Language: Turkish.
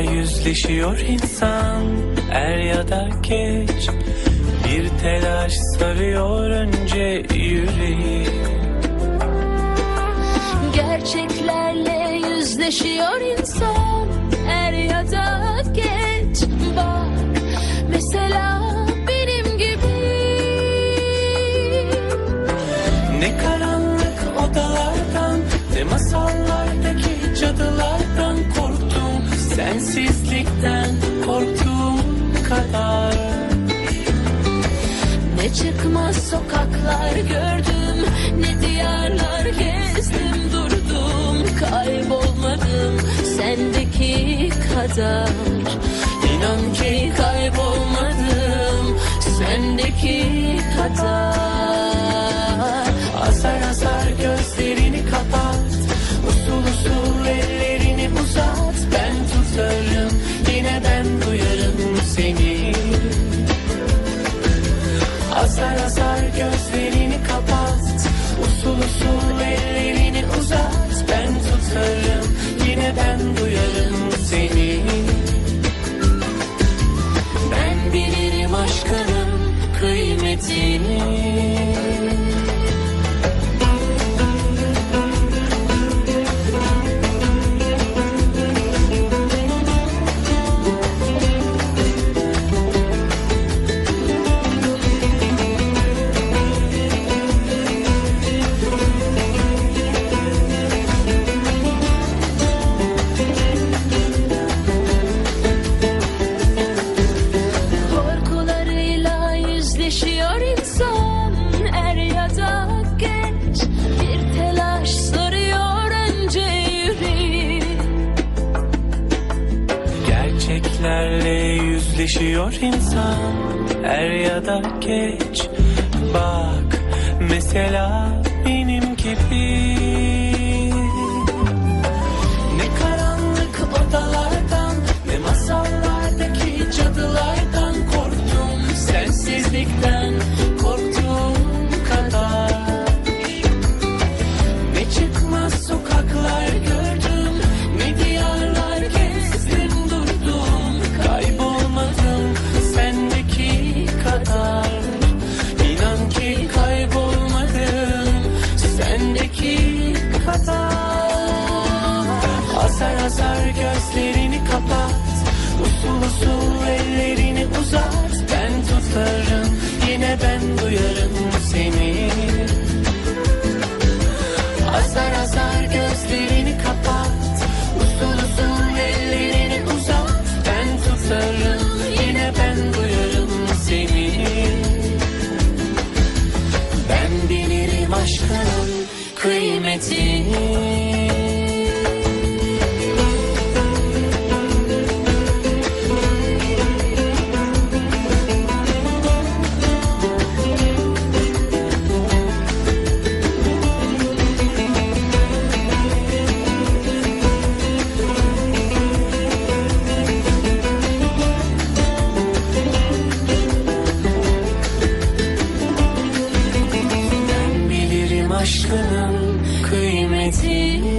yüzleşiyor insan. Er ya da geç Bir telaş sarıyor önce yüreği. Gerçeklerle yüzleşiyor insan. Er ya da Sensizlikten korktuğum kadar. Ne çıkmaz sokaklar gördüm Ne diyarlar gezdim. Durdum Kaybolmadım sendeki kadar. İnan ki kaybolmadım sendeki kadar just yüzleşiyor insan Er ya da geç. Bak mesela benim gibi gözlerini kapat. Usul usul ellerini uzat aşkının kıymetini